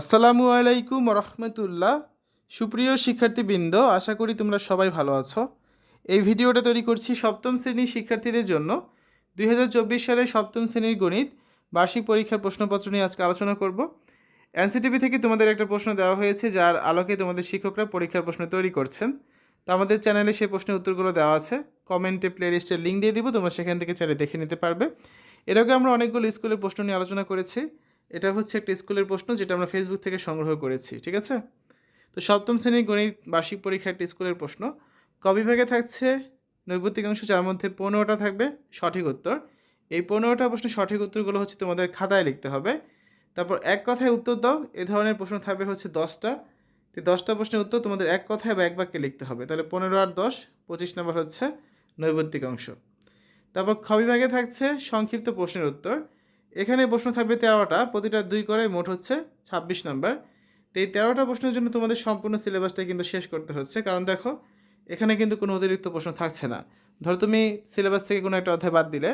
আসসালামু আলাইকুম রহমতুল্লাহ সুপ্রিয় শিক্ষার্থীবৃন্দ, আশা করি তোমরা সবাই ভালো আছো। এই ভিডিওটা তৈরি করছি সপ্তম শ্রেণির শিক্ষার্থীদের জন্য। দুই হাজার চব্বিশ সালে সপ্তম শ্রেণির গণিত বার্ষিক পরীক্ষার প্রশ্নপত্র নিয়ে আজকে আলোচনা করব। এনসিটিভি থেকে তোমাদের একটা প্রশ্ন দেওয়া হয়েছে, যার আলোকে তোমাদের শিক্ষকরা পরীক্ষার প্রশ্ন তৈরি করছেন। তো আমাদের চ্যানেলে সেই প্রশ্নের উত্তরগুলো দেওয়া আছে। কমেন্টে প্লেলিস্টের লিঙ্ক দিয়ে দিব, তোমরা সেখান থেকে চাইলে দেখে নিতে পারবে। এর আগে আমরা অনেকগুলো স্কুলের প্রশ্ন নিয়ে আলোচনা করেছি। এটা হচ্ছে একটা স্কুলের প্রশ্ন যেটা আমরা ফেসবুক থেকে সংগ্রহ করেছি, ঠিক আছে? তো সপ্তম শ্রেণির গণিত বার্ষিক পরীক্ষা একটা স্কুলের প্রশ্ন। ক বিভাগে থাকছে? নৈবত্তিক অংশ যার মধ্যে পনেরোটা থাকবে, সঠিক উত্তর। এই পনেরোটা প্রশ্নের সঠিক উত্তরগুলো হচ্ছে তোমাদের খাতায় লিখতে হবে। তারপর এক কথায় উত্তর দাও, এ ধরনের প্রশ্ন থাকবে হচ্ছে দশটা। তো দশটা প্রশ্নের উত্তর তোমাদের এক কথায় বা এক বাক্যে লিখতে হবে। তাহলে পনেরো আর দশ, পঁচিশ নম্বর হচ্ছে নৈবত্তিক অংশ। তারপর খ বিভাগে থাকছে সংক্ষিপ্ত প্রশ্নের উত্তর। এখানে প্রশ্ন থাকবে তেরোটা, প্রতিটা দুই করে মোট হচ্ছে ছাব্বিশ নাম্বার। তো এই তেরোটা প্রশ্নের জন্য তোমাদের সম্পূর্ণ সিলেবাসটা কিন্তু শেষ করতে হচ্ছে। কারণ দেখো, এখানে কিন্তু কোনো অতিরিক্ত প্রশ্ন থাকছে না। ধরো তুমি সিলেবাস থেকে কোনো একটা অধ্যায় বাদ দিলে,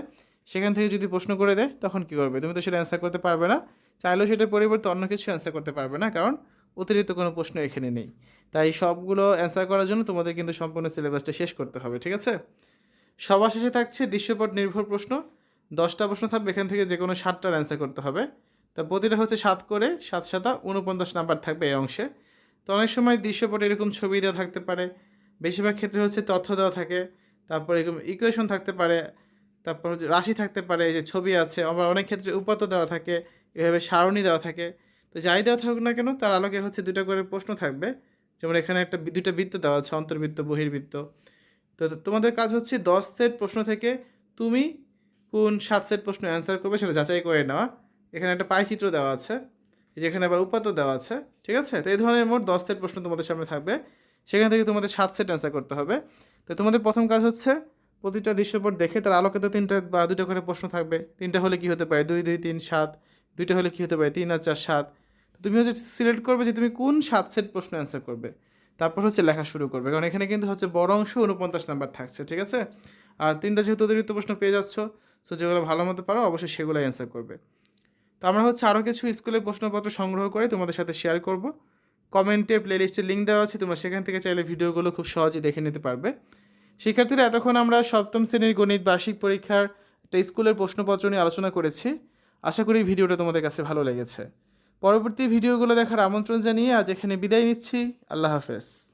সেখান থেকে যদি প্রশ্ন করে দেয়, তখন কী করবে? তুমি তো সেটা অ্যান্সার করতে পারবে না। চাইলেও সেটার পরিবর্তে অন্য কিছু অ্যান্সার করতে পারবে না, কারণ অতিরিক্ত কোনো প্রশ্ন এখানে নেই। তাই সবগুলো অ্যান্সার করার জন্য তোমাদের কিন্তু সম্পূর্ণ সিলেবাসটা শেষ করতে হবে, ঠিক আছে? সবার শেষে থাকছে দৃশ্যপট নির্ভর প্রশ্ন। দশটা প্রশ্ন থাকবে, এখান থেকে যে কোনো সাতটার অ্যান্সার করতে হবে। তা প্রতিটা হচ্ছে সাত করে, সাত সাতা উনপঞ্চাশ নাম্বার থাকবে এই অংশে। তো অনেক সময় দৃশ্যপটে এরকম ছবি দেওয়া থাকতে পারে, বেশিরভাগ ক্ষেত্রে হচ্ছে তথ্য দেওয়া থাকে, তারপর এরকম ইকুয়েশন থাকতে পারে, তারপর হচ্ছে রাশি থাকতে পারে, এই যে ছবি আছে, আবার অনেক ক্ষেত্রে উপাত্ত দেওয়া থাকে, এভাবে সারণী দেওয়া থাকে। তো যাই দেওয়া থাকুক না কেন, তার আলোকে হচ্ছে দুটো করে প্রশ্ন থাকবে। যেমন এখানে একটা দুটো বৃত্ত দেওয়া আছে, অন্তর্বৃত্ত, বহির্বৃত্ত। তো তোমাদের কাজ হচ্ছে দশ সেট প্রশ্ন থেকে তুমি কোন সাত সেট প্রশ্ন অ্যান্সার করবে সেটা যাচাই করে নেওয়া এখানে একটা পাই চিত্র দেওয়া আছে যেখানে আবার উপাত্ত দেওয়া আছে, ঠিক আছে? তো এই ধরনের মোট দশ সেট প্রশ্ন তোমাদের সামনে থাকবে। সেখান থেকে তোমাদের সাত সেট অ্যান্সার করতে হবে। তো তোমাদের প্রথম কাজ হচ্ছে প্রতিটা দৃশ্যপট দেখে তার আলোকে তো তিনটা বা দুটো করে প্রশ্ন থাকবে। তিনটা হলে কি হতে পারে? দুই দুই, তিন, সাত। দুইটা হলে কি হতে পারে? তিন আর চার, সাত। তুমি হচ্ছে সিলেক্ট করবে যে তুমি কোন সাত সেট প্রশ্ন অ্যান্সার করবে। তারপর হচ্ছে লেখা শুরু করবে। কারণ এখানে কিন্তু হচ্ছে বড় অংশ উনপঞ্চাশ নাম্বার থাকছে, ঠিক আছে? আর তিনটা যেহেতু অতিরিক্ত প্রশ্ন পেয়ে যাচ্ছ সো যেগুলো ভালো মতো পারো, অবশ্যই সেগুলোই অ্যান্সার করবে। তো আমরা হচ্ছে আরও কিছু স্কুলের প্রশ্নপত্র সংগ্রহ করে তোমাদের সাথে শেয়ার করব। কমেন্টে প্লেলিস্টে লিঙ্ক দেওয়া আছে, তোমরা সেখান থেকে চাইলে ভিডিওগুলো খুব সহজে দেখে নিতে পারবে। শিক্ষার্থীরা, এতক্ষণ আমরা সপ্তম শ্রেণির গণিত বার্ষিক পরীক্ষার একটা স্কুলের প্রশ্নপত্র নিয়ে আলোচনা করেছি। আশা করি ভিডিওটা তোমাদের কাছে ভালো লেগেছে। পরবর্তী ভিডিওগুলো দেখার আমন্ত্রণ জানিয়ে আজ এখানে বিদায় নিচ্ছি। আল্লাহ হাফেজ।